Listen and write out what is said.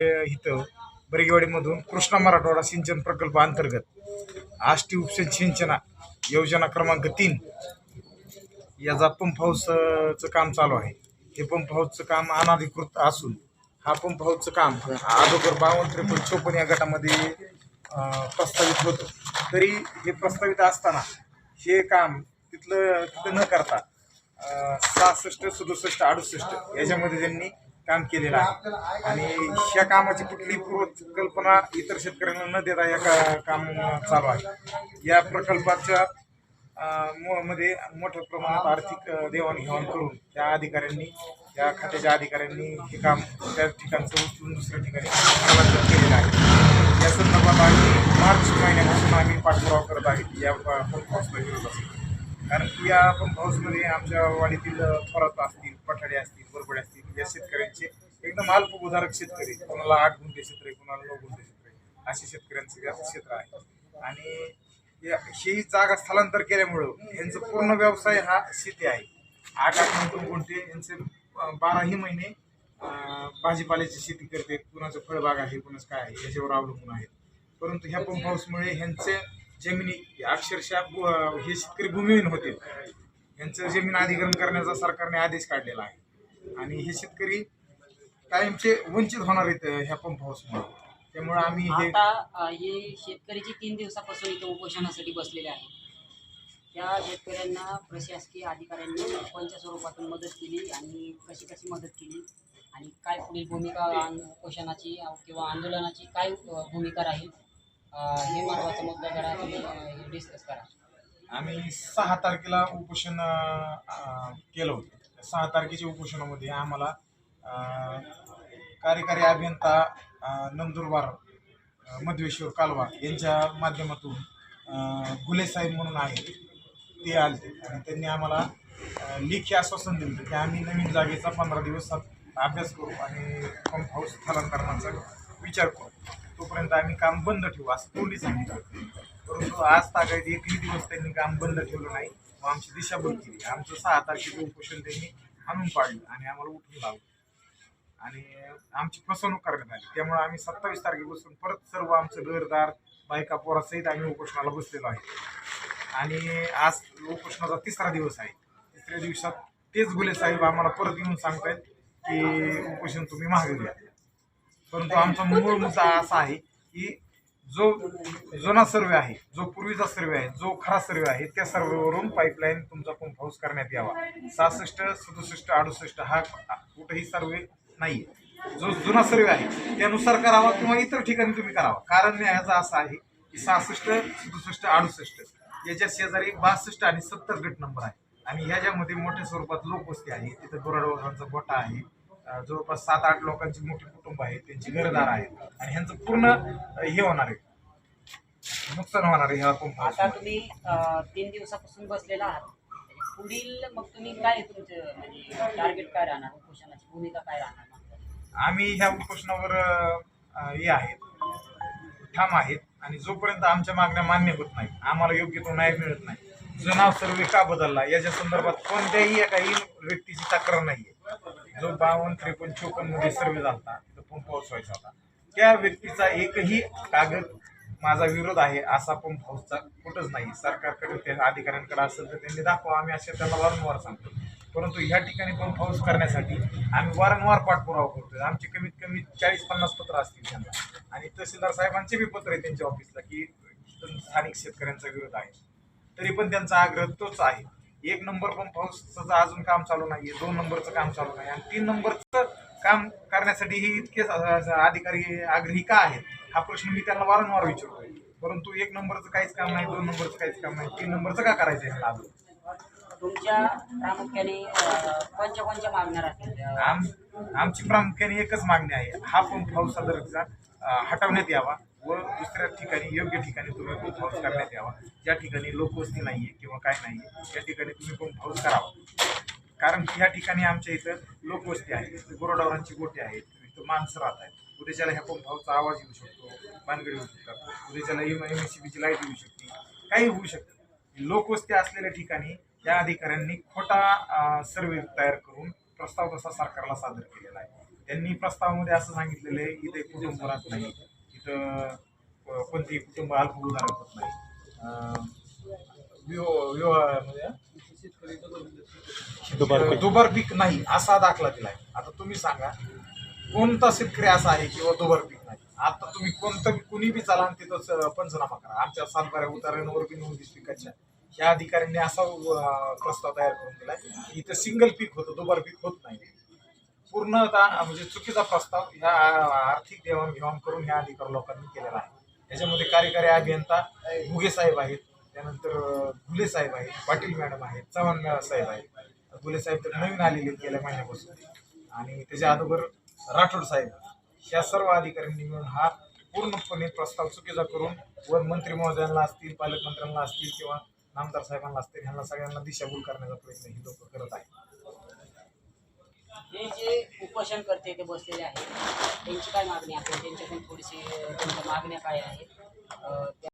इथं बरेगेवाडीमधून कृष्णा मराठवाडा सिंचन प्रकल्प अंतर्गत आष्टी उपसिंच सिंचना योजना क्रमांक तीन. याचा पंप हाऊसचं काम चालू आहे. हे पंप हाऊसचं काम अनाधिकृत असून हा पंप हाऊसचं काम अगोदर बावन्न त्रेपन्न चोपन्न या गटामध्ये प्रस्तावित होतं. तरी हे प्रस्तावित असताना हे काम तिथलं तिथं न करता सहासष्ट सदुसष्ट अडुसष्ट याच्यामध्ये त्यांनी काम केलेलं आहे. आणि या कामाची कुठली पूर्वकल्पना इतर शेतकऱ्यांना न देता या का काम चालू आहे. या प्रकल्पाच्या मध्ये मोठ्या प्रमाणात आर्थिक देवाणघेवाण करून त्या अधिकाऱ्यांनी या खात्याच्या अधिकाऱ्यांनी हे काम त्या ठिकाणचं उचलून दुसऱ्या ठिकाणी स्थलांतरित केलेलं आहे. या संदर्भात आम्ही मार्च महिन्यापासून आम्ही पाठपुरावा करत आहे. या प- विरोध असेल. कारण की या पंप पाऊसमध्ये आमच्या वाडीतील अ, थोरात असतील पठाडे असतील बरबडे असतील या शेतकऱ्यांचे एकदम अल्पभूधारक शेतकरी कोणाला आठ गुंठे क्षेत्र आहे कोणाला नऊ गुंठे क्षेत्र आहे. असे शेतकऱ्यांचे जास्त क्षेत्र आहे. आणि या- ही जागा स्थलांतर केल्यामुळं यांचं पूर्ण व्यवसाय हा शेती आहे. आठ आठ नऊ नऊ गुंठे यांचे बाराही महिने भाजीपाल्याची शेती करते. कुणाचं फळबाग आहे कुणाचं काय आहे याच्यावर अवलंबून आहेत परंतु ह्या पंप हाऊसमुळे ह्यांचे जमिनी अक्षरशः हे शेतकरी भूमिहीन होते यांचं जमीन अधिग्रहण करण्याचा सरकारने आदेश काढलेला आहे. आणि हे शेतकरी कायमचे वंचित होणार आहेत ह्या पंप हाऊसमुळे त्यामुळे आम्ही हे आता हे शेतकरी जे तीन दिवसापासून इथं उपोषणासाठी बसलेले आहेत. त्या शेतकऱ्यांना प्रशासकीय अधिकाऱ्यांनी कोणत्या स्वरूपातून मदत केली आणि कशी कशी मदत केली आणि काय पुढील भूमिका उपोषणाची किंवा आंदोलनाची काय भूमिका राहील हे महत्त्वाचा मुद्दा जरा तुम्ही डिस्कस करा. आम्ही सहा तारखेला उपोषण अ, केलं होतं. सहा तारखेच्या उपोषणामध्ये आम्हाला अ, कार्यकारी अभियंता अ, नंदुरबार अ, मध्वेश्वर कालवा यांच्या माध्यमातून अ, गुले साहेब म्हणून आहेत ते आले. आणि त्यांनी आम्हाला अ, लेखी आश्वासन दिलं होतं की आम्ही नवीन जागेचा पंधरा दिवस अभ्यास करू आणि पंप हाऊस स्थलांतरणाचा विचार करू. तोपर्यंत आम्ही काम बंद ठेवू असं तोंडी सांगितलं. परंतु आज तागायत एकही दिवस त्यांनी काम बंद ठेवलं नाही. व आमची दिशाभूल केली. आमचं सहा तारखेचं उपोषण त्यांनी आणून पाडलं आणि आम्हाला उठून लावलं. आणि आमची फसवणूक करण्यात आली. त्यामुळे आम्ही सत्तावीस तारखेपासून परत सर्व आमचं घरदार बायका पोरासहित आम्ही उपोषणाला बसलेलो आहे. आणि आज उपोषणाचा तिसरा दिवस आहे. तिसऱ्या दिवसात तेच गुले साहेब आम्हाला परत येऊन सांगतायत की उपोषण तुम्ही मागे घ्या. परंतु आमचा मूळ मुद्दा असा आहे की जो जुना सर्वे आहे जो पूर्वीचा सर्वे आहे जो खरा सर्वे आहे त्या सर्वेवरून पाईपलाईन तुमचा पंप हाऊस करण्यात यावा. सहासष्ट सदुसष्ट अडुसष्ट हा कुठेही सर्वे नाही जो जुना सर्वे आहे त्यानुसार करावा किंवा इतर ठिकाणी तुम्ही करावा. कारण याचं असा आहे की सहासष्ट सदुसष्ट अडुसष्ट याच्या शेजारी बासष्ट आणि सत्तर गट नंबर आहे. आणि ह्याच्यामध्ये मोठ्या स्वरूपात लोकवस्ती आहे. तिथं गुराढोरांचा गोठा आहे. जवळपास सात आठ लोकांची मोठी कुटुंब आहे त्यांची घरदार आहेत आणि ह्यांचं पूर्ण हे होणार आहे. नुकसान होणार आहे ह्या आता तुम्ही अ, तीन दिवसापासून बसलेला आहात. पुढील मग तुम्ही काय तुमचं म्हणजे टार्गेट काय राहणार? उपोषणाची भूमिका काय राहणार? आम्ही ह्या उपोषणावर अं, हे आहेत. ठाम आहेत आणि जोपर्यंत आमच्या मागण्या मान्य होत नाही आम्हाला योग्य तो न्याय मिळत नाही. जुना सर्वे का बदलला याच्या संदर्भात कोणत्याही एकाही व्यक्तीची तक्रार नाहीये. जो बावन्न त्रेपन्न चोपन्नमध्ये सर्वे झाला तो पंप हाऊस व्हायचा होता. त्या व्यक्तीचा एकही कागद माझा विरोध आहे असा पंप हाऊसचा कुठंच नाही. सरकारकडे त्या अधिकाऱ्यांकडे असेल तर त्यांनी दाखवा आम्ही असे त्यांना वारंवार सांगतो. परंतु ह्या ठिकाणी पंप हाऊस करण्यासाठी आम्ही वारंवार पाठपुरावा करतोय. आमचे कमीत कमी चाळीस पन्नास पत्र असतील त्यांना. आणि तहसीलदार साहेबांचे बी पत्र आहे त्यांच्या ऑफिसला की स्थानिक शेतकऱ्यांचा विरोध आहे. तरी पण त्यांचा आग्रह तोच आहे. एक नंबर पंप हाऊसचं अजून काम चालू नाहीये दोन नंबरचं काम चालू नाही आणि तीन नंबरचं काम करण्यासाठी हे इतके अधिकारी आग्रही का आहेत. हा प्रश्न मी त्यांना वारंवार विचारतोय. परंतु एक नंबरचं काहीच काम नाही दोन नंबरचं काहीच काम नाही. तीन नंबरचं का करायचं आहे अजून? तुमच्या प्रामुख्याने कोणत्या कोणत्या मागण्या राहतील? आम आमची प्रामुख्याने एकच मागणी आहे. हा पंप हाऊस अं, हटवण्यात यावा. व दुसऱ्या ठिकाणी योग्य ठिकाणी तुम्ही पंप हाऊस करण्यात यावा. ज्या ठिकाणी लोकवस्ती नाही आहे किंवा काय नाही आहे त्या ठिकाणी तुम्ही पंप हाऊस करावा. कारण ह्या ठिकाणी आमच्या इथं लोकवस्ती आहे इथं गोटे आहेत इथं माणसं राहत आहेत. उद्याच्याला ह्या पंप हाऊसचा आवाज येऊ शकतो मानगडी होऊ शकतात. उद्याच्याला एम एम एस सी बीची लाइट येऊ शकते. काही होऊ शकतं. लोकवस्ती असलेल्या ठिकाणी या अधिकाऱ्यांनी खोटा सर्वे तयार करून प्रस्ताव तसा सरकारला सादर केलेला आहे. त्यांनी प्रस्तावामध्ये असं सांगितलेलं आहे इथे कुटुंब राहत नाही. कोणतेही कुटुंब अल्पभूधारक होत नाही. विवाह म्हणजे दुबार दुबार पीक नाही असा दाखला दिलाय. आता तुम्ही सांगा कोणता शेतकरी असा आहे किंवा दुबार पीक नाही? आता तुम्ही कोणतं कुणी बी चाला आणि तिथं पंचनामा करा. आमच्या सातबाऱ्या उतार्यांवर बी नोंदी पिकाच्या ह्या अधिकाऱ्यांनी असा प्रस्ताव तयार करून दिलाय की इथं सिंगल पीक होतं दुबार पीक होत नाही. पूर्णतः म्हणजे चुकीचा प्रस्ताव ह्या आर्थिक देवाणघेवाण करून ह्या अधिकार लोकांनी केलेला आहे. याच्यामध्ये कार्यकारी अभियंता घुगे साहेब आहेत त्यानंतर अं, घुले साहेब आहेत पाटील मॅडम आहेत चव्हाण साहेब आहेत. घुले साहेब तर नवीन आलेले गेल्या महिन्यापासून. आणि त्याच्या अगोदर राठोड साहेब ह्या सर्व अधिकाऱ्यांनी मिळून हा पूर्णपणे प्रस्ताव चुकीचा करून वर मंत्री महोदयांना असतील पालकमंत्र्यांना असतील किंवा नामदार साहेबांना असतील ह्यांना सगळ्यांना दिशाभूल करण्याचा प्रयत्न ही लोक करत आहेत. हे जे उपोषण करते ते बसलेले आहेत त्यांची काय मागणी आहे? त्यांच्याकडून थोडीशी त्यांच्या मागण्या काय आहेत?